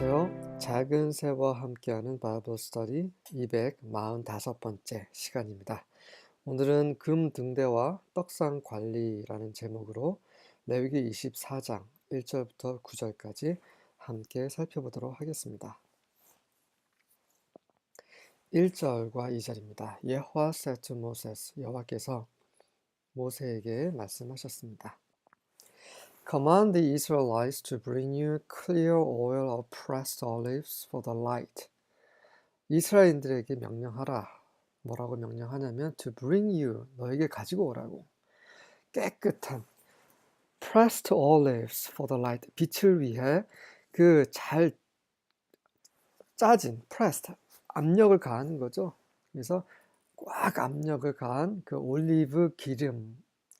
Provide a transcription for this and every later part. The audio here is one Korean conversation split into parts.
안녕하세요. 작은 새와 함께하는 바이블 스터디 245번째 시간입니다. 오늘은 금 등대와 떡상 관리라는 제목으로 레위기 24장 1절부터 9절까지 함께 살펴보도록 하겠습니다. 1절과 2절입니다. 예호와 세트 모세스 여호와께서 모세에게 말씀하셨습니다. Command the Israelites to bring you clear oil of pressed olives for the light. 이스라엘인들에게 명령하라. 뭐라고 명령하냐면 to bring you 너에게 가지고 오라고. 깨끗한 pressed olives for the light 빛을 위해 그 잘 짜진 pressed 압력을 가하는 거죠. 그래서 꽉 압력을 가한 그 올리브 기름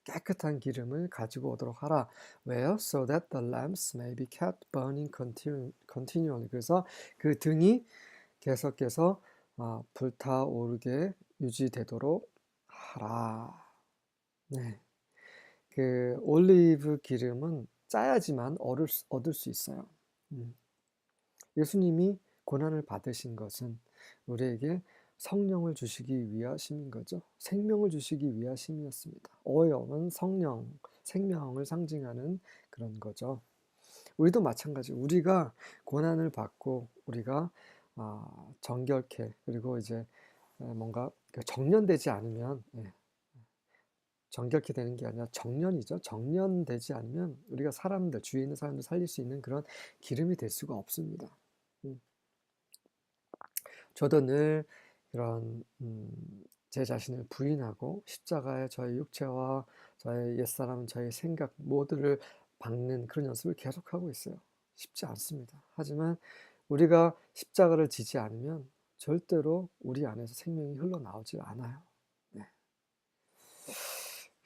깨끗한 기름을 가지고 오도록 하라. 왜요? So that the lamps may be kept burning continu- continually. 그래서 그 등이 계속해서 아, 불타오르게 유지되도록 하라. 네. 그 올리브 기름은 짜야지만 얻을 수, 얻을 수 있어요. 음. 예수님이 고난을 받으신 것은 우리에게 성령을 주시기 위하심인 거죠. 생명을 주시기 위하심이었습니다. 오염은 성령, 생명을 상징하는 그런 거죠. 우리도 마찬가지. 우리가 고난을 받고 우리가 아, 정결케 그리고 이제 뭔가 그 정련되지 않으면 예, 정결케 되는 게 아니라 정련이죠. 정련되지 않으면 우리가 사람들 주위에 있는 사람들 살릴 수 있는 그런 기름이 될 수가 없습니다. 음. 저도 늘 그런 음, 제 자신을 부인하고 십자가에 저의 육체와 저의 옛사람, 저의 생각 모두를 박는 그런 연습을 계속하고 있어요. 쉽지 않습니다. 하지만 우리가 십자가를 지지 않으면 절대로 우리 안에서 생명이 흘러나오지 않아요. 네.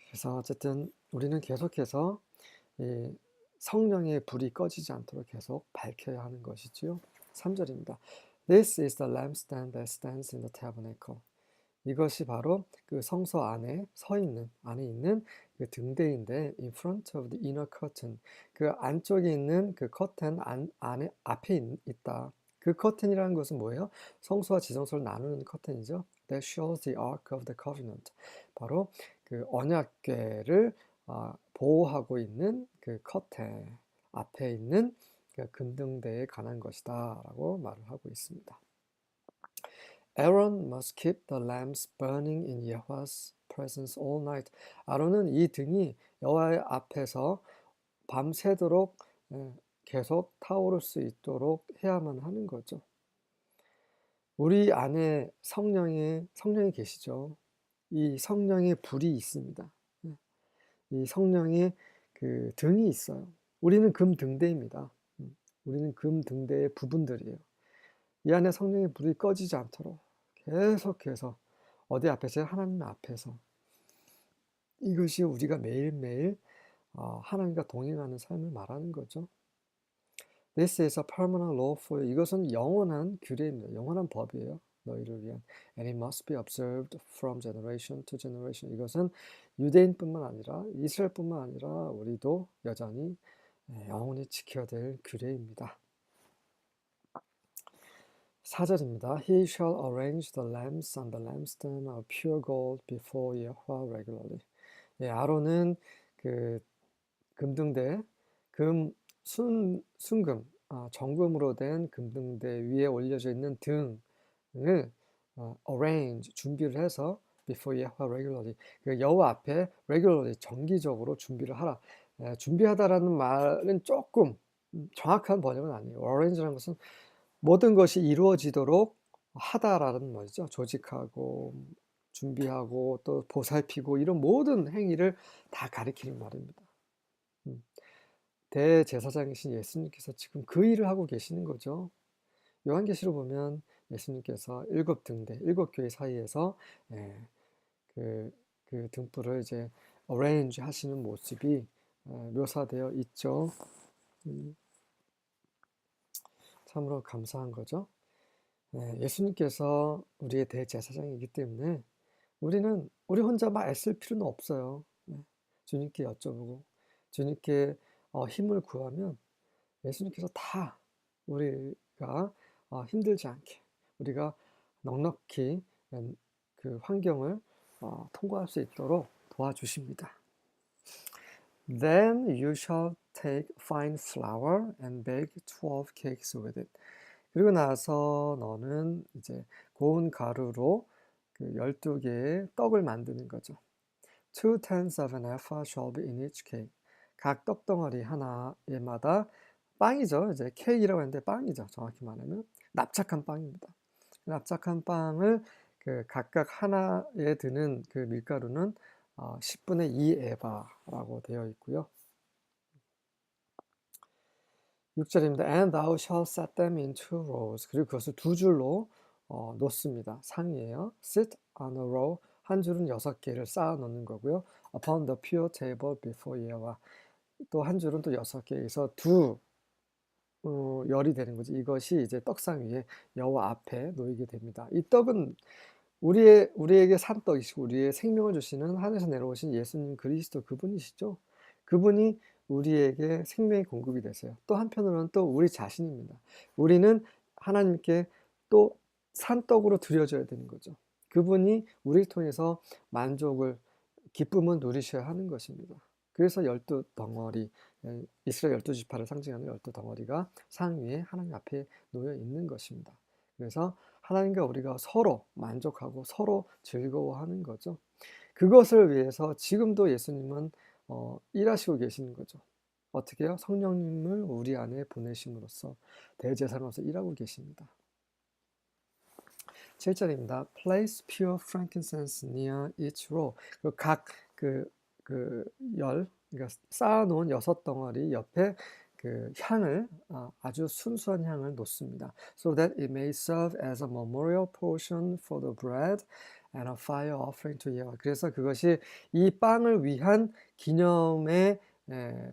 그래서 어쨌든 우리는 계속해서 성령의 불이 꺼지지 않도록 계속 밝혀야 하는 것이지요. 3절입니다. This is the lampstand that stands in the tabernacle. 이것이 바로 그 성소 안에 서 있는 안에 있는 그 등대인데 in front of the inner curtain 그 안쪽에 있는 그 커튼 안, 안에 앞에 있, 있다. 그 커튼이라는 것은 뭐예요? 성소와 지성소를 나누는 커튼이죠. That shows the ark of the covenant. 바로 그 언약궤를 어, 보호하고 있는 그 커튼 앞에 있는 그 금등대에 관한 것이다 라고 말을 하고 있습니다. Aaron must keep the lamps burning in Yahweh's presence all night. 아론은 이 등이 여호와의 앞에서 밤새도록 계속 타오를 수 있도록 해야만 하는 거죠. 우리 안에 성령의 성령이 계시죠. 이 성령의 불이 있습니다. 이 성령의 그 등이 있어요. 우리는 금 등대입니다. 우리는 금 등대의 부분들이에요. 이 안에 성령의 불이 꺼지지 않도록 계속해서 어디 앞에서 하나님 앞에서 이것이 우리가 매일매일 어, 하나님과 동행하는 삶을 말하는 거죠. This permanent law for you. 이것은 영원한 규례입니다. 영원한 법이에요. 너희를 위한. And it must be observed from generation to generation. 이것은 유대인뿐만 아니라 이스라엘뿐만 아니라 우리도 여전히 영원히 지켜야 될 규례입니다. 4절입니다. He shall arrange the lamps on the lampstand of pure gold before Yahweh regularly. 예, 아론은 그 금등대, 금, 순, 순금, 아, 정금으로 된 금등대 위에 올려져 있는 등을 어, arrange, 준비를 해서 before Yahweh regularly. 그 여호와 앞에 regularly, 정기적으로 준비를 하라. 예, 준비하다라는 말은 조금 정확한 번역은 아니에요. arrange라는 것은 모든 것이 이루어지도록 하다라는 말이죠. 조직하고 준비하고 또 보살피고 이런 모든 행위를 다 가리키는 말입니다. 음. 대제사장이신 예수님께서 지금 그 일을 하고 계시는 거죠. 요한계시로 보면 예수님께서 일곱 등대, 일곱 교회 사이에서 예, 그, 그 등불을 이제 어레인지 하시는 모습이 예, 묘사되어 있죠. 음. 참으로 감사한 거죠. 네, 예수님께서 우리의 대제사장이기 때문에 우리는 우리 혼자 막 애쓸 필요는 없어요. 네, 주님께 여쭤보고 주님께 어, 힘을 구하면 예수님께서 다 우리 살기가 어, 힘들지 않게 우리가 넉넉히 음, 그 환경을 어, 통과할 수 있도록 도와주십니다. Then you shall take fine flour and bake 12 cakes with it. 그리고 나서 너는 이제 고운 가루로 그 12개의 떡을 만드는 거죠. Two tenths of an ephah shall be in each cake. 각 떡덩어리 하나에마다 빵이죠. 이제 케이크라고 했는데 빵이죠. 정확히 말하면 납작한 빵입니다. 납작한 빵을 그 각각 하나에 드는 그 밀가루는 어, 10분의 2 에바라고 되어 있고요. 6절입니다. And thou shalt set them in two rows. 그리고 그것을 두 줄로 어, 놓습니다. 상이에요. Sit on a row. 한 줄은 여섯 개를 쌓아 놓는 거고요. Upon the pure table before 예와. 또 한 줄은 또 여섯 개에서 두 어, 열이 되는 거죠. 이것이 이제 떡상 위에 여호와 앞에 놓이게 됩니다. 이 떡은 우리의 우리에게 산 떡이시고 우리의 생명을 주시는 하늘에서 내려오신 예수님 그리스도 그분이시죠. 그분이 우리에게 생명의 공급이 되세요. 또 한편으로는 또 우리 자신입니다. 우리는 하나님께 또 산떡으로 드려져야 되는 거죠. 그분이 우리를 통해서 만족을 기쁨을 누리셔야 하는 것입니다. 그래서 열두 덩어리 예, 이스라엘 열두 지파를 상징하는 열두 덩어리가 상 위에 하나님 앞에 놓여 있는 것입니다. 그래서 하나님과 우리가 서로 만족하고 서로 즐거워하는 거죠. 그것을 위해서 지금도 예수님은 어, 일하시고 계시는 거죠. 어떻게 요? 성령님을 우리 안에 보내심으로써 대제사로서 일하고 계십니다. 7절입니다. Place pure frankincense near each row. 그 열, 그러니까 쌓아놓은 여섯 덩어리 옆에 그 향을 아주 순수한 향을 놓습니다. So that it may serve as a memorial portion for the bread and a fire offering to Yahweh. 그래서 그것이 이 빵을 위한 기념의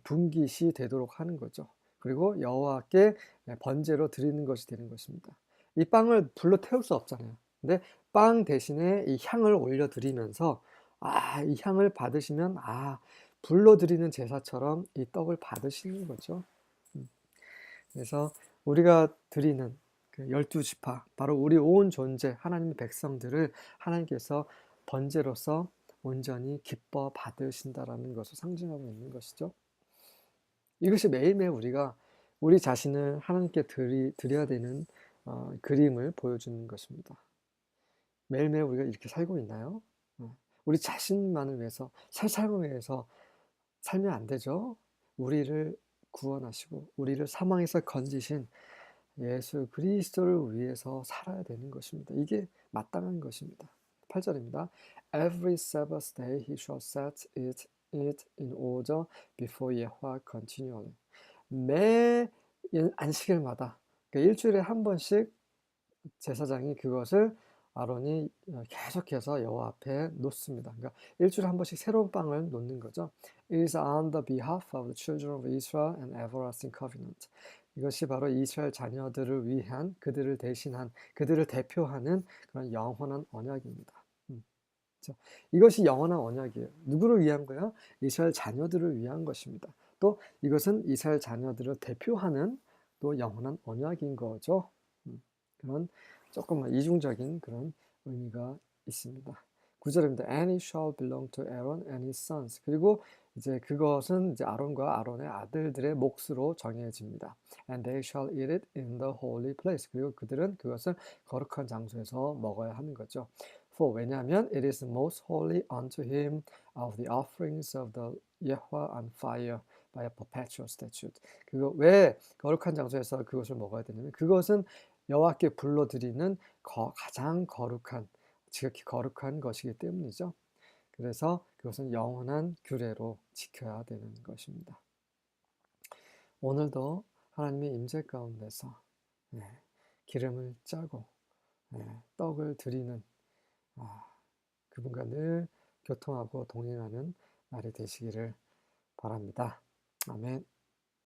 분깃이 되도록 하는 거죠. 그리고 여호와께 번제로 드리는 것이 되는 것입니다. 이 빵을 불로 태울 수 없잖아요. 근데 빵 대신에 이 향을 올려 드리면서 아, 이 향을 받으시면 아, 불로 드리는 제사처럼 이 떡을 받으시는 거죠. 음. 그래서 우리가 드리는 그 열두 지파, 바로 우리 온 존재, 하나님의 백성들을 하나님께서 번제로서 온전히 기뻐 받으신다라는 것을 상징하고 있는 것이죠. 이것이 매일매일 우리가 우리 자신을 하나님께 드리, 드려야 되는 어, 그림을 보여주는 것입니다. 매일매일 우리가 이렇게 살고 있나요? 어, 우리 자신만을 위해서, 살 삶을 위해서 살면 안 되죠. 우리를 구원하시고 우리를 사망에서 건지신 예수 그리스도를 위해서 살아야 되는 것입니다. 이게 마땅한 것입니다. 8절입니다. Every Sabbath day he shall set it, it in order before Yahweh continually. 매 안식일마다 그러니까 일주일에 한 번씩 제사장이 그것을 아론이 계속해서 여호와 앞에 놓습니다. 그러니까 일주일에 한 번씩 새로운 빵을 놓는 거죠. Is on the behalf of the children of Israel and everlasting covenant. 이것이 바로 이스라엘 자녀들을 위한 그들을 대신한 그들을 대표하는 그런 영원한 언약입니다. 음, 그렇죠? 이것이 영원한 언약이에요. 누구를 위한 거예요? 이스라엘 자녀들을 위한 것입니다. 또 이것은 이스라엘 자녀들을 대표하는 또 영원한 언약인 거죠. 음, 그런 조금 이중적인 그런 의미가 있습니다. 9절입니다. And it shall belong to Aaron and his sons. 그리고 이제 그것은 이제 아론과 아론의 아들들의 몫으로 정해집니다. And they shall eat it in the holy place. 그리고 그들은 그것을 거룩한 장소에서 먹어야 하는 거죠. For 왜냐하면 it is most holy unto him of the offerings of the Yahweh on fire by a perpetual statute. 그거 왜 거룩한 장소에서 그것을 먹어야 되냐면 그것은 여호와께 불러드리는 거, 가장 거룩한 지극히 거룩한 것이기 때문이죠. 그래서 그것은 영원한 규례로 지켜야 되는 것입니다. 오늘도 하나님의 임재 가운데서 네, 기름을 짜고 네, 떡을 드리는 아, 그분과 늘 교통하고 동행하는 날이 되시기를 바랍니다. 아멘.